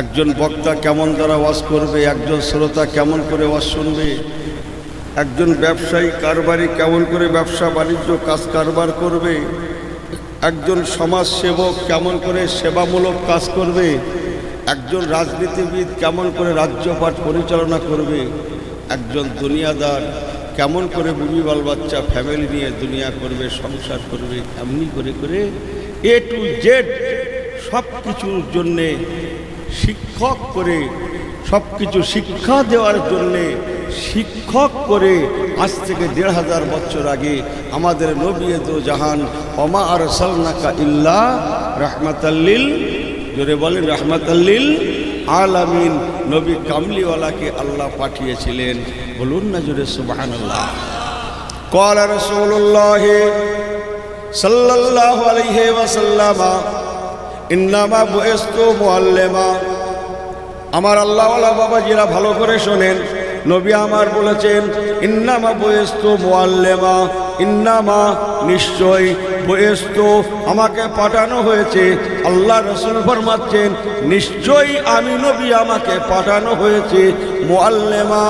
একজন বক্তা কেমন দ্বারা ওয়াজ করবে, একজন শ্রোতা কেমন করে ওয়াজ শুনবে, একজন ব্যবসায়ী, কারবারি কেমন করে ব্যবসা, বাণিজ্য কাজ কারবার করবে, একজন সমাজ সেবক কেমন করে সেবামূলক কাজ করবে, একজন রাজনীতিবিদ কেমন করে রাজ্যপাট পরিচালনা করবে, একজন দুনিয়াদার কেমন করে বুবি বাল বাচ্চা ফ্যামিলি নিয়ে দুনিয়া করবে, সংসার করবে, এমনি করে করে এ টু জেড সব কিছুর জন্যে শিক্ষক করে সব কিছু শিক্ষা দেওয়ার জন্যে শিক্ষক করে আজ থেকে দেড় হাজার বছর আগে আমাদের নবিয়ে দো জাহান অমা আর সালনাকা ইল্লা রহমাতাল্লিল, জোরে বলেন রহমাতাল্লিল আলামিন। নবী কামলিওয়ালাকে আল্লাহ পাঠিয়েছিলেন। বলুন না জোরে সুবাহান কলার কলা সাল্লাহ আলহে ওয়াসাল্লামা ইন্নামা বয়স্ত মোয়াল্লেমা আমার আল্লাহওয়ালা বাবাজিরা ভালো করে শোনেন। নবী আমার বলেছেন, ইন্নামা বয়স্ত মোয়াল্লেমা ইন্নামা নিশ্চয় বয়স্ত আমাকে পাঠানো হয়েছে। আল্লাহ রসুল ফরমাচ্ছেন, নিশ্চয়ই আমি নবী আমাকে পাঠানো হয়েছে মোয়াল্লেমা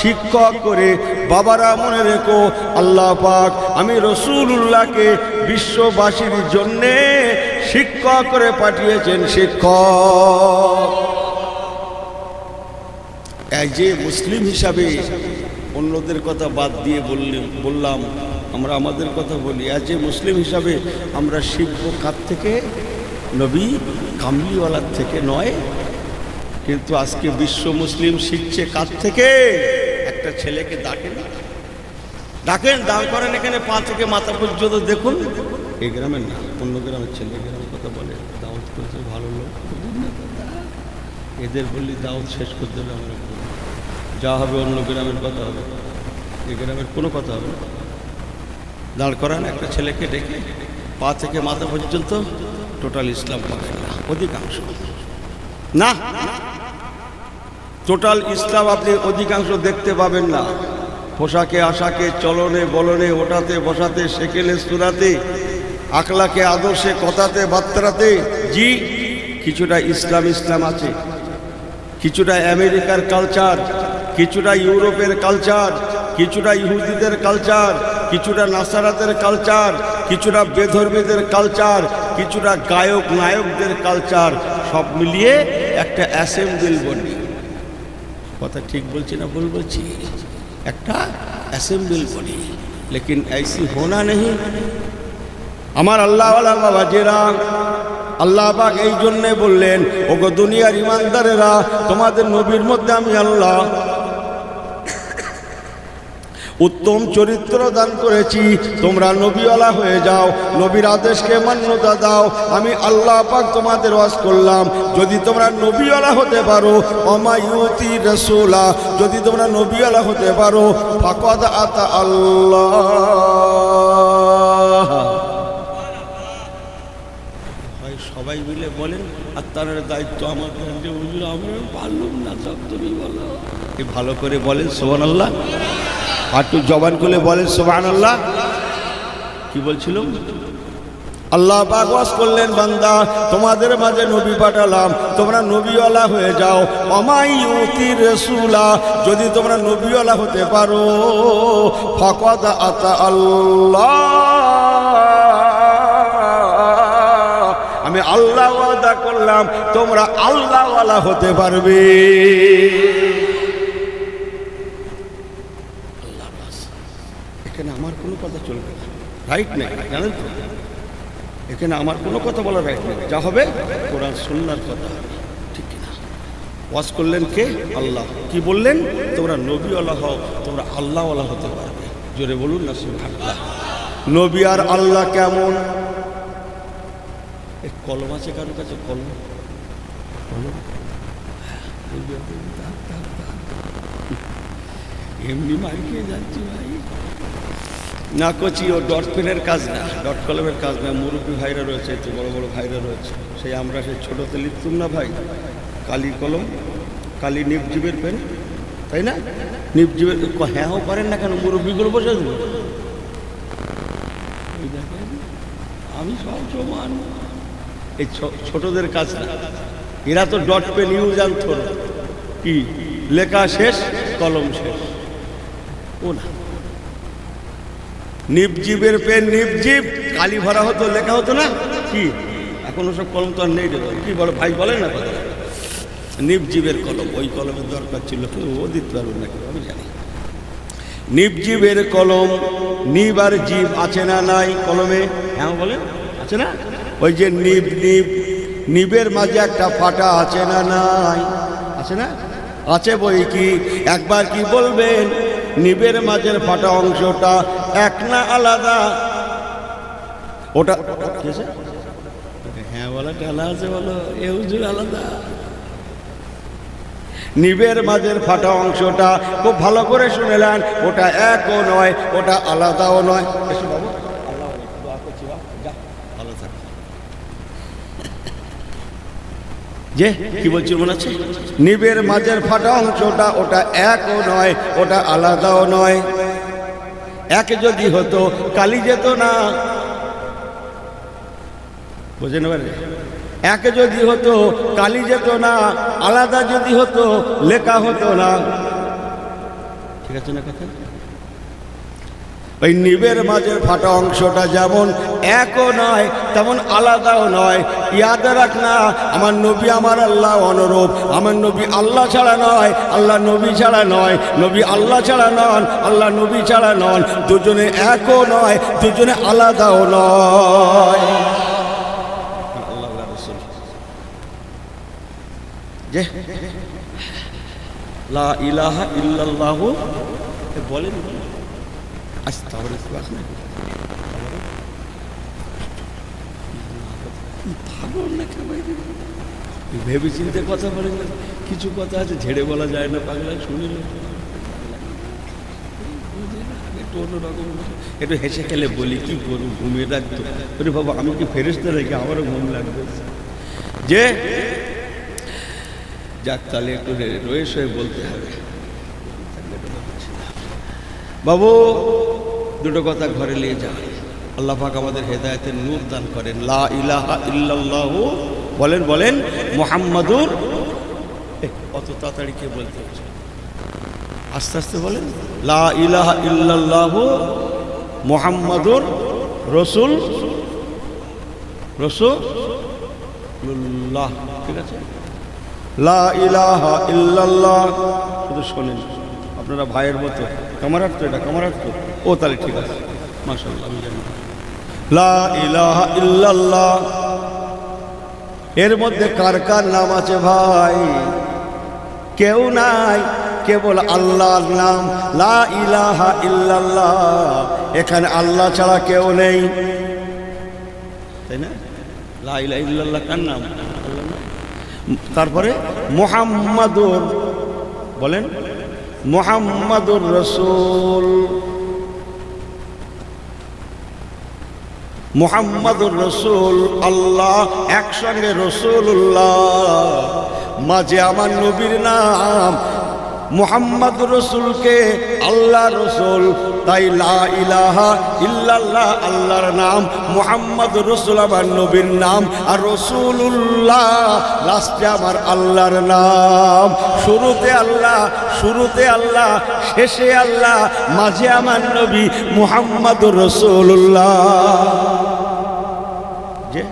শিক্ষক করে বাবারা মনে রেখো, আল্লাহ পাক আমি রসুল্লাহকে বিশ্ববাসীর জন্যে শিক্ষক করে পাঠিয়েছেন শিক্ষক। এ মুসলিম হিসাবে অন্যদের কথা বাদ দিয়ে বললাম বললাম, আমরা আমাদের কথা বলি অ্যাজ এ মুসলিম হিসাবে আমরা শিখব কার থেকে নবী কামলিওয়ালার থেকে নয়, কিন্তু আজকে বিশ্ব মুসলিম শিখছে কার থেকে? একটা ছেলেকে ডাকেন ডাকেন, দাঁড় করেন এখানে, পা থেকে মাথা পর্যন্ত দেখুন। এই গ্রামের না, অন্য গ্রামের ছেলে গ্রামের কথা বলে, দাওয়াত করেছে ভালো লোক। এদের বললি দাওয়াত শেষ করতে হবে আমরা। যা হবে অন্য গ্রামের কথা হবে। এই গ্রামের কোনো কথা হবে দাঁড় করান, একটা ছেলেকে ডেকে পা থেকে মাথা পর্যন্ত টোটাল ইসলাম পাবেন না, অধিকাংশ। না। টোটাল ইসলাম আপনি অধিকাংশ দেখতে পাবেন না। পোশাকে, আশাকে, চলনে, বলনে ওঠাতে বসাতে, সেকেলে, সুরাতে আকলাকে আদর্শে, কথাতে বার্তাতে জি, কিছুটা ইসলাম ইসলাম আছে। কিছুটা আমেরিকার কালচার, কিছুটা ইউরোপের কালচার, কিছুটা ইহুদিদের কালচার, কিছুটা নাসারাতের কালচার, কিছুটা বেধর্মীদের কালচার, কিছুটা গায়ক, নায়কদের কালচার, সব মিলিয়ে একটা অ্যাসেম্বল বনি কথা ঠিক বলছি না ভুল বলছি? একটা অ্যাসেম্বল বনি লেকিন ऐसी होना नहीं আমার আল্লাহওয়ালা বাবা জেরা আল্লাহ পাক এই জন্যে বললেন ওগো দুনিয়ার ইমানদারেরা তোমাদের নবীর মধ্যে আমি আল্লাহ উত্তম চরিত্র দান করেছি। তোমরা নবীওয়ালা হয়ে যাও নবীর আদেশকে মান্যতা দাও। আমি আল্লাহ পাক তোমাদের ওয়াজ করলাম। যদি তোমরা নবীওয়ালা হতে পারো অমায়ুতি রসুলা। যদি তোমরা নবীওয়ালা হতে পারো ফাকদ আতা আল্লাহ। সবাই মিলে বলেন আর তার দায়িত্ব আমার কাছে আমরা পারলাম না সব তুমি বলো। ভালো করে বলেন সোহান আল্লাহ আর একটু জবান করে বলেন সোহান আল্লাহ কি বলছিল আল্লাহ বাগওয়াস করলেন, বান্দা, তোমাদের মাঝে নবী পাঠালাম, তোমরা নবীওয়ালা হয়ে যাও। অমাইয়ুতি রসুলা, যদি তোমরা নবীওয়ালা হতে পারো, ফকদ আতা আল্লাহ। আমি আল্লাহ ওয়াদা করলাম, তোমরা আল্লাহওয়ালা হতে পারবে আল্লাহ বাস। এখানে আমার কোনো কথা চলবে রাইট নেই, জানেন তো? এখানে আমার কোনো কথা বলার রাইট নেই। যা হবে কোরআন সুন্নার কথা ঠিক ওয়াজ করলেন কে? আল্লাহ। কি বললেন? তোমরা নবীওয়ালা হও, তোমরা আল্লাহওয়ালা হতে পারবে। জোরে বলুন না সুবহানাল্লাহ। নবী আর আল্লাহ কেমন? এই কলম আছে কারোর কাছে? কলম। কলম? হ্যাঁ। এমনি খেয়ে যাচ্ছি ভাই। না কচি ও ডট পেনের কাজ না, ডট কলমের কাজ না, মুরব্বী ভাইরা রয়েছে, একটু বড় বড় ভাইরা রয়েছে। সেই আমরা সেই ছোটোতে লিখতুম না ভাই? কালি কলম, কালি নিপজীবের পেন, তাই না? নিপজিবের হ্যাঁও পারেন না কেন? মুরব্বীগুলো বসে দেবো আমি সব সমান। এই ছোটদের কাজ না। এরা তো ডট পেন ইউজ থ্রো কি? লেখা শেষ, কলম শেষ। ও না। নিবজিবের পেন নিবজিব কালি ভরা হতো লেখা হতো না? কি? এখন ওসব কলম তো আর নেই ভাই। কি বলো ভাই বলে না কথা? নিবজিবের কলম ওই কলমের দরকার ছিল। ও দিতে পারবে না আমি জানি। নিবজিবের কলম নিব আর জীব আছে না নাই কলমে? হ্যাঁ বলে আছে না? ওই যে নিব নিব নিবের মাঝে একটা ফাটা আছে না নাই? আছে না? আছে বই কি? একবার কি বলবেন? নিবের মাঝের ফাটা অংশটা এক না আলাদা। ওটা হ্যাঁ বলো ঢালা আছে বলো এ হুজুর আলাদা। নিবের মাঝের ফাটা অংশটা খুব ভালো করে শুনেলেন ওটা একও নয় ওটা আলাদাও নয়। যে কি বলছি মনে আছে? নিবের মাঝের ফাটা অংশটা ওটা একও নয় ওটা আলাদাও নয়। এক যদি হতো, কালি যেত না। বুঝেন এবারে? এক যদি হতো, কালি যেত না, আলাদা যদি হতো, লেখা হতো না। ঠিক আছে না কথা? ওই নিবের মাঝের ফাটা অংশটা যেমন একও নয়, তেমন আলাদাও নয়। ইয়াদ রাখ না, আমার নবী আমার আল্লাহ অনুরূপ। আমার নবী আল্লাহ ছাড়া নয়, আল্লাহ নবী ছাড়া নয়। নবী আল্লাহ ছাড়া নন, আল্লাহ নবী ছাড়া নন। দুজনে একও নয়, দুজনে আলাদাও নয়। লা ইলাহা ইল্লাল্লাহু বলেন? আস্তাগফিরুল্লাহ না নাকি ভাই ভেবে চিন্তে কথা বলেন না কিছু কথা আছে ঝেড়ে বলা যায় না পাগলা শুনিল একটু অন্যরকম একটু হেসে খেলে বলি কি করব ঘুমিয়ে রাখতো আরে বাবা আমি কি ফেরেস্তে রেখে আমারও ঘুম লাগবে। যে যাক তাহলে একটু রয়ে শয়ে বলতে হবে। বাবু! দুটো কথা ঘরে নিয়ে যা। আল্লাহ পাক আমাদের হেদায়তের নূর দান করেন। লা ইলাহা ইল্লাল্লাহু, বলেন বলেন, মোহাম্মদুর অত তাড়াতাড়ি কে বলতে আস্তে আস্তে বলেন, লা ইলাহা ইল্লাল্লাহু, মোহাম্মদুর রসুল রসুল্লাহ ঠিক আছে? লা ইলাহা ইল্লাল্লাহ, শুধু শোনেন, আপনারা ভাইয়ের মতো। কামারাত তো এটা কামারাত তো ও, তাহলে ঠিক আছে। লা ইলাহা ইল্লাল্লাহ। এর মধ্যে কার কার নাম আছে ভাই? কেউ নাই, কেবল আল্লাহর নাম। লা ইলাহা ইল্লাল্লাহ। এখানে আল্লাহ ছাড়া কেউ নেই। তাই না? লা ইলাহা ইল্লাল্লাহ কার নাম। তারপরে মোহাম্মদুর। বলেন। মোহাম্মদুর রসুল। মোহাম্মদুর রসুল আল্লাহ একসঙ্গে রসুল্লাহ মাঝে আমার নবীর নাম মোহাম্মদ রসুলকে আল্লাহ রসুল, তাই ইলাহা ইল্লাল্লাহ, আল্লাহর নাম, মোহাম্মদ রসুল আমার নবীর নাম, আর রসুল্লাহ লাস্টে আমার আল্লাহর নাম। শুরুতে আল্লাহ শুরুতে আল্লাহ, শেষে আল্লাহ, মাঝে আমার নবী মোহাম্মদ রসুল্লাহ যে?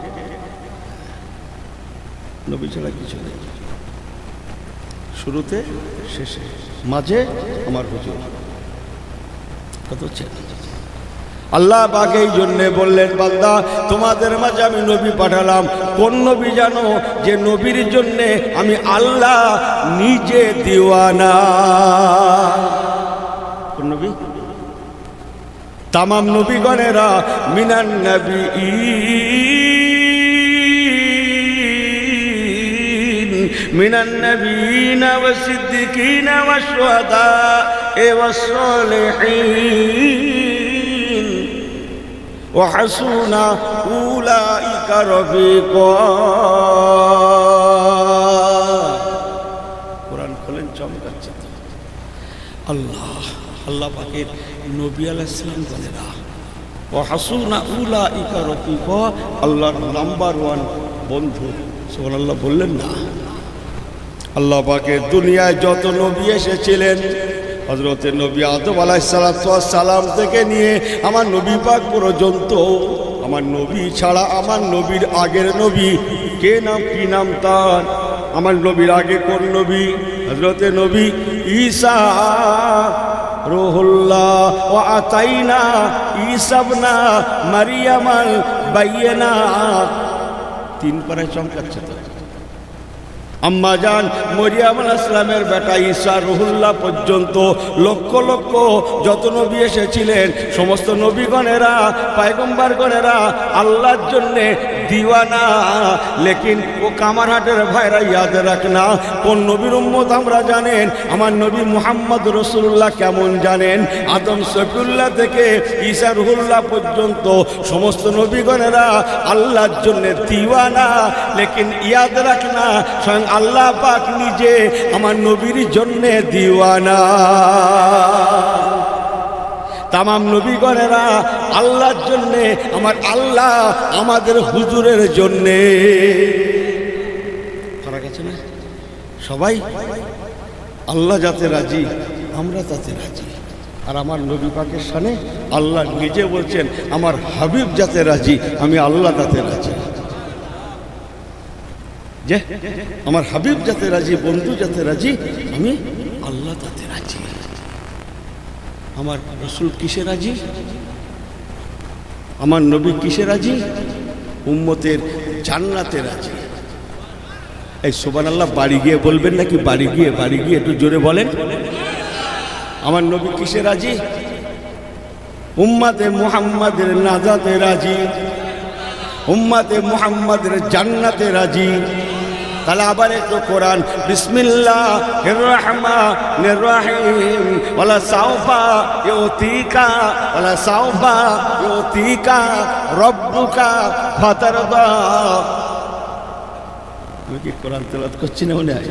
নবী ছাড়া কিছু নেই। শুরুতে, শেষে, মাঝে আমার হুজুর। কত হচ্ছে? আল্লাহ পাক এই জন্যে বললেন, বান্দা, তোমাদের মাঝে আমি নবী পাঠালাম। কোন নবী জানো? যে নবীর জন্যে আমি আল্লাহ নিজে দিওয়ানা। কোন নবী? তামাম নবীগণেরা মিনান নবী من النبيين والصديقين والشهداء والصالحين وحسن أولئك رفيقا কোরআন খোলেন চমকাচ্ছে তো। আল্লাহ আল্লাহ পাকের নবী আলাইসালাম বলেরা ও হাসুনা উলা ইকা রফিক আল্লাহর নাম্বার ওয়ান বন্ধু সুবহানাল্লাহ বললেন না আল্লাহ পাকে দুনিয়ায় যত নবী এসেছিলেন হজরতের নবী আদম সালাম থেকে নিয়ে আমার নবী পাক পর্যন্ত, আমার নবী ছাড়া আমার নবীর আগের নবী কে নাম, কি নাম তার, আমার নবীর আগে কোন নবী হজরতের নবী ঈসা, রোহুল্লাহ ও আতাইনা ঈসাবনা মারিয়ামাল বাইয়েনা তিন পাড়ায় চমকাচ্ছে তো। আম্মা যান মরিয়াম আসলামের বেটা ঈশা রহুল্লাহ পর্যন্ত লক্ষ লক্ষ যত নবী এসেছিলেন, সমস্ত নবীগণেরা, পায়গম্বারগণেরা আল্লাহর জন্যে দিওয়ানা। লেকিন ও কামারহাটের ভাইরা ইয়াদ রাখনা কোন নবীর উম্মত আমরা জানেন, আমার নবী মুহাম্মদ রসুল্লাহ কেমন জানেন? আদম শফিউল্লাহ থেকে ঈসা রহুল্লাহ পর্যন্ত সমস্ত নবীগণেরা আল্লাহর জন্য দিওয়ানা। লেকিন ইয়াদ রাখনা স্বয়ং আল্লাহ পাক নিজে আমার নবীর জন্যে দিওয়ানা। তামাম নবীগণেরা আল্লাহর জন্যে, আমার আল্লাহ আমাদের হুজুরের জন্যে। না? সবাই? আল্লাহ যাতে রাজি, আমরা তাতে রাজি। আর আমার নবী পাকের সানে আল্লাহ নিজে বলছেন, আমার হাবিব যাতে রাজি, আমি আল্লাহ তাতে রাজি। যে, আমার হাবিব যাতে রাজি, বন্ধু যাতে রাজি, আমি আল্লাহ তাতে রাজি। আমার রসুল কিসে রাজি? আমার নবী কিসে রাজি? উম্মতের জান্নাতে রাজি। এই সোবান আল্লাহ বাড়ি গিয়ে বলবেন নাকি বাড়ি গিয়ে? বাড়ি গিয়ে একটু জোরে বলেন। আমার নবী কিসে রাজি? উম্মাতে মুহাম্মাদের নাজাতে রাজি। উম্মাতে মুহাম্মাদের জান্নাতে রাজি। তাহলে আবার একটু কোরআন। বিসমিল্লাহ রহমান রহিম ওলা সাউফা ইউতিকা। ওলা সাউফা ইউতিকা। রব্বুকা ফাতারদা। আমি কি কোরআন তেলাওয়াত করছি না মনে হয়?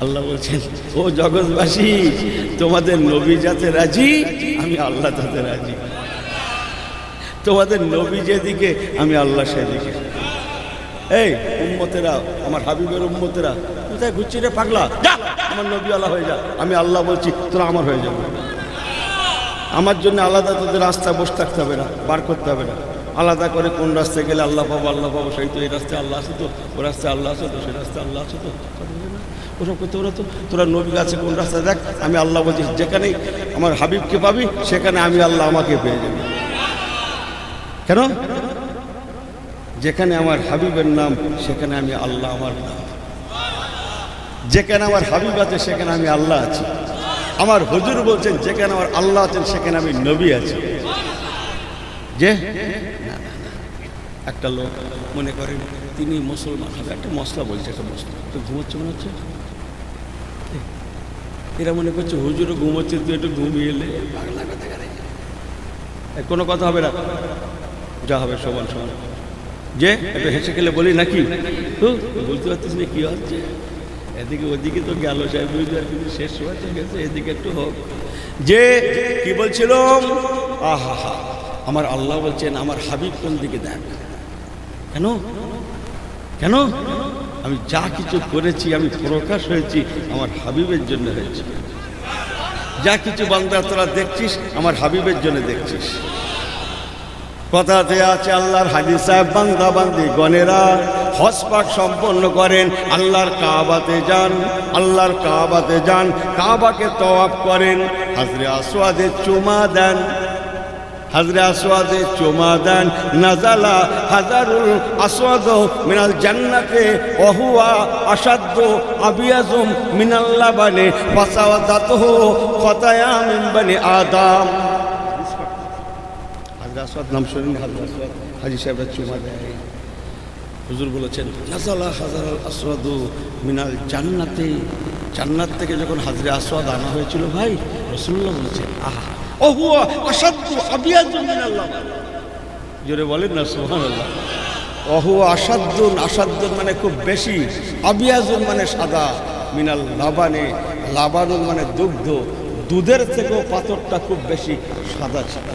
আল্লাহ বলছেন, ও জগৎবাসী, তোমাদের নবী যাতে রাজি, আমি আল্লাহ তাতে রাজি। তোমাদের নবী যেদিকে, আমি আল্লাহ সেদিকে। এই উম্মতেরা, আমার হাবিবের উম্মতেরা, কোথায় ঘুরছি রে পাগলা? আমার নবী আল্লাহ হয়ে যা। আমি আল্লাহ বলছি, তোরা আমার হয়ে যাবে। আমার জন্য আলাদা তোদের রাস্তা বসে থাকতে হবে না, বার করতে হবে না। আলাদা করে কোন রাস্তায় গেলে আল্লাহ পাবো আল্লাহ পাবো, সেই তো এই রাস্তায় আল্লাহ আছে তো, ও রাস্তায় আল্লাহ আছে তো, সেই রাস্তায় আল্লাহ আছে তো। ওসব করতে ওরা তো, তোরা নবী আছে কোন রাস্তায় দেখ, আমি আল্লাহ বলছি, যেখানেই আমার হাবিবকে পাবি, সেখানে আমি আল্লাহ আমাকে পেয়ে যাবি। কেন? যেখানে আমার হাবিবের নাম, সেখানে আমি আল্লাহ আমার নাম। যেখানে আমার হাবিব আছে, সেখানে আমি আল্লাহ আছি। আমার হুজুর বলছেন, যেখানে আমার আল্লাহ আছেন, সেখানে আমি নবী আছি। যে। একটা লোক মনে করেন তিনি মুসলমান হবে। একটা মশলা বলছে, একটা মশলা। তো ঘুমোচ্ছে মনে হচ্ছে? এরা মনে করছে, হুজুরও ঘুমোচ্ছে, তুই একটু ঘুমিয়ে এলে। কোনো কথা হবে না। যা হবে, সমান সমান। যে? একটু হেসে খেলে বলি নাকি? তো বুঝতে পারছিস না কি হচ্ছে? এদিকে ওদিকে তো গেল সাহেব পারছি শেষ তো গেছে, এদিকে একটু হোক। যে, কি বলছিলাম? আহা, হা, আমার আল্লাহ বলছেন, আমার হাবিব কোন দিকে দেখ? কেন? কেন? আমি যা কিছু করেছি, আমি প্রকাশ হয়েছি, আমার হাবিবের জন্য হয়েছি। যা কিছু বান্দা তোরা দেখছিস, আমার হাবিবের জন্য দেখছিস। কথাতে আছে আল্লাহর হাজি সাহেব বান্দা বান্দি গণেরা হসপাক সম্পন্ন করেন, আল্লাহর কাবাতে যান, আল্লাহর কাবাতে যান, কাবাকে তওয়াব করেন, হাজরে আসওয়াদে চুমা দেন, হাজরে আসওয়াদে চুমা দেন, নাজালা হাজারুল আসওয়াদ মিনাল জান্নাতে অহুয়া আসাদ্দ আবিয়াজুম মিনাল্লা বানে ফাসাওয়াদাতহ খতায়া মিন বানি আদাম। হাজরা বলেছেন, নাজালা হাজার মিনাল জান্নাতে। জান্নাত থেকে যখন হাজরে আসওয়াদ আনা হয়েছিল, ভাই রসুল্লাহ বলেছেন, আহা আসাদ্দু আবিয়াজু জোরে বলেন না, সুবহানাল্লাহ। অহু আসাদ্দুন মানে খুব বেশি, আবিয়াজুন মানে সাদা, মিনাল লাবানে। লাবানুন মানে দুগ্ধ, দুধের থেকেও পাথরটা খুব বেশি সাদা ছিল।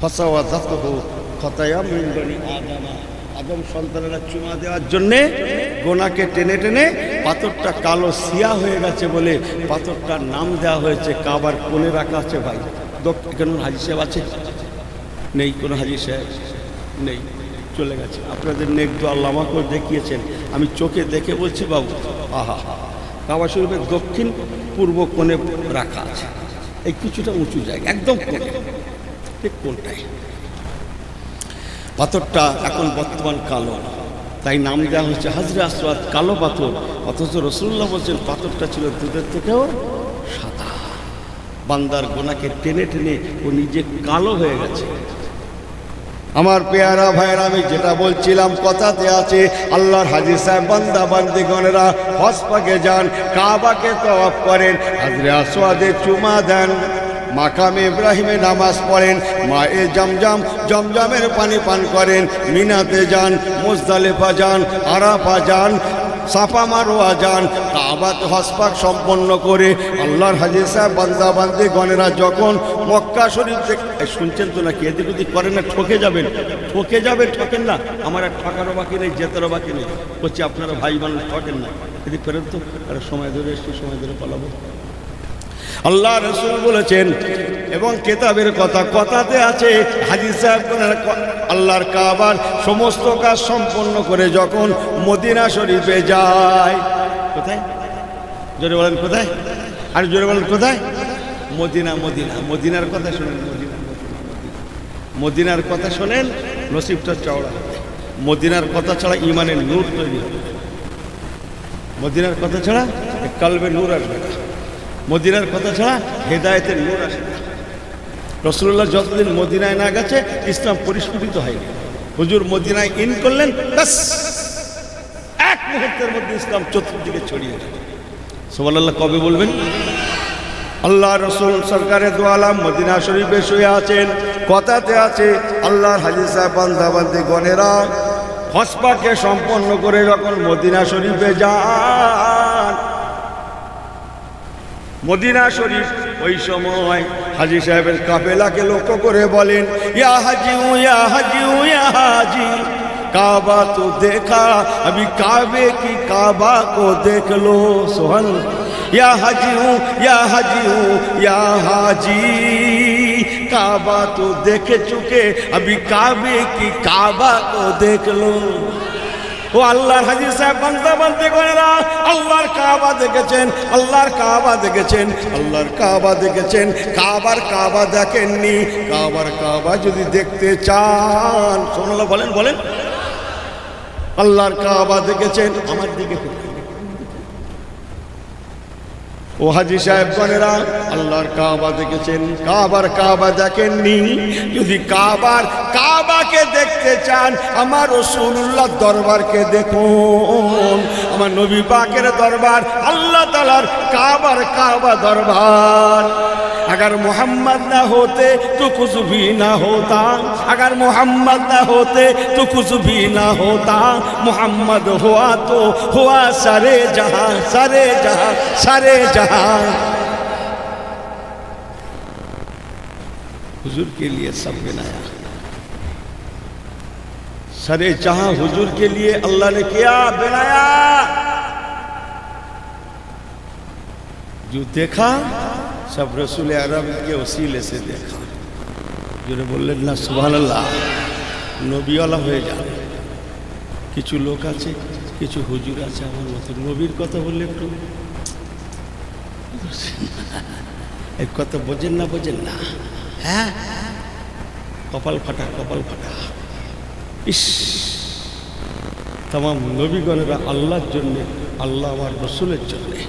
ফাসাওয়া জাতহু খতায়া আদামা। সন্তানেরা চুমা দেওয়ার জন্যে গোনাকে টেনে টেনে পাথরটা কালো সিয়া হয়ে গেছে বলে পাথরটার নাম দেওয়া হয়েছে কাবার কোণে রাখা আছে ভাই। দক্ষিণ হাজি সাহেব আছে? নেই, কোনো হাজি সাহেব? নেই, চলে গেছে। আপনাদের নেক দু আল্লাহ আমাকেও দেখিয়েছেন। আমি চোখে দেখে বলছি, বাবু, আহা কাবা শরীফের দক্ষিণ পূর্ব কোণে রাখা আছে। এই কিছুটা উঁচু জায়গা, একদম কোণে। ঠিক কোনটাই? পাথরটা এখন বর্তমান কালো। তাই নাম দেওয়া হচ্ছে হাজরে আসওয়াদ কালো পাথর, অথচ রসুল্লাহ বলছেন পাথরটা ছিল দুধের থেকেও সাদা। বান্দার গোনাকে টেনে টেনে ও নিজে কালো হয়ে গেছে। আমার পেয়ারা ভাইয়ের, আমি যেটা বলছিলাম কথাতে আছে, আল্লাহর হাজি সাহেব, বান্দা, বান্দিগণেরা হসপাকে যান, কাবাকে তওয়াফ করেন, হাজরে আসওয়াদে চুমা দেন। মাকামে ইব্রাহিমে নামাজ পড়েন মা এ জমজম, জমজমের পানি পান করেন, মিনাতে যান, মুজদালেফা যান, আরাফা যান, সাফা মারোয়া যান, কাবাত হসপাক সম্পন্ন করে আল্লাহর হাজির সাহেব বান্দা বান্দি গণেরা যখন মক্কা শরীফ থেকে শুনছেন তো নাকি? এদিক ওদিক করেন না, ঠকে যাবেন। ঠকে যাবেন, ঠকেন না। আমার আর ঠকারও বাকি নেই, জেতারও বাকি নেই। বলছি, আপনারা ভাই মানুষ ঠকেন না। এদিক ফেরত তো একটা সময় ধরে এসছি, সময় ধরে পালাবো। আল্লাহ রসুল বলেছেন, এবং কেতাবের কথা কথাতে আছে হাজির সাহেব আল্লাহর কাবার সমস্ত কাজ সম্পন্ন করে যখন মদিনা শরীফে যায়। কোথায়? জোরে বলেন, কোথায়? আর জোরে বলেন, কোথায়? মদিনা মদিনা, মদিনার কথা শোনেন, মদিনা মদিনার কথা শোনেন, নসিবটা চওড়া। মদিনার কথা ছাড়া ইমানের নূর তৈরি মদিনার কথা ছাড়া কালবে নূর আসবে মদিনার কথা ছাড়া হেদায়েতের নূর আসে রসুল্লাহ যতদিন মদিনায় না গেছে, ইসলাম পরিস্ফুটিত হয়নি। হুজুর মদিনায় ইন করলেন এক মুহূর্তের মধ্যে ইসলাম চতুর্দিকে ছড়িয়ে গেল। সোমাল্লাহ কবে বলবেন? আল্লাহ রসুল সরকারের দোয়ালাম মদিনা শরীফে শুয়ে আছেন, কথাতে আছে, আল্লাহর হাজি সাহেব বান্দাবান্দি গণেরা হসপাকে সম্পন্ন করে যখন মদিনা শরীফে যান মদিনা শরীফ, ওই সময় হাজি সাহেবের কাপেলাকে লক্ষ্য করে বলেন, ইয়া হাজি ইয়া হাজি ইয়া হাজি, কাবা তো দেখা, আমি কাবে কি কাবা কো দেখল? সোহান ইয়া হাজি ইয়া হাজি ইয়া হাজি, কাবা তো দেখে চুকে, আমি কাবে কি কাবা কো দেখল? ও আল্লাহর হাজির সাহেব, বান্দা বান্দি করেরা আল্লাহর কাবা দেখেছেন, আল্লাহর কাবা দেখেছেন, আল্লাহর কাবা দেখেছেন, কাবার কাবা দেখেননি। কাবার কাবা যদি দেখতে চান সোনালা বলেন বলেন। আল্লাহর কাবা দেখেছেন, আমার দিকে। ও হাজি সাহেব গনেরা আল্লাহর কাবা দেখেছেন। কাবার কাবা দেখেননি। যদি কাবার কাবাকে দেখতে চান, আমার রসুল্লাহ দরবারকে দেখুন। আমার নবী পাকের দরবার, আল্লাহ তালার কাবার কাবা দরবার। अगर मोहम्मद न होते तो कुछ भी न होता। अगर मोहम्मद न होते तो कुछ भी न होता। मोहम्मद हुआ तो हुआ सारे जहाँ सारे जहाँ सारे जहाँ। हुजूर के लिए सब बनाया सरे जहाँ हुजूर के लिए अल्लाह ने किया बनाया जो देखा সব রসুল আরবকে ওসিলে সে দেখা। জোরে বললেন না সুবহান আল্লাহ নবীওয়ালা হয়ে যান। কিছু লোক আছে কিছু হুজুর আছে আমার মতো। নবীর কথা বললে একটু এই কথা বোঝেন না বোঝেন না। হ্যাঁ। কপাল ফাটা কপাল ফাটা। ইস তাম নবীগণেরা আল্লাহর জন্যে আল্লাহ আমার রসুলের জন্যে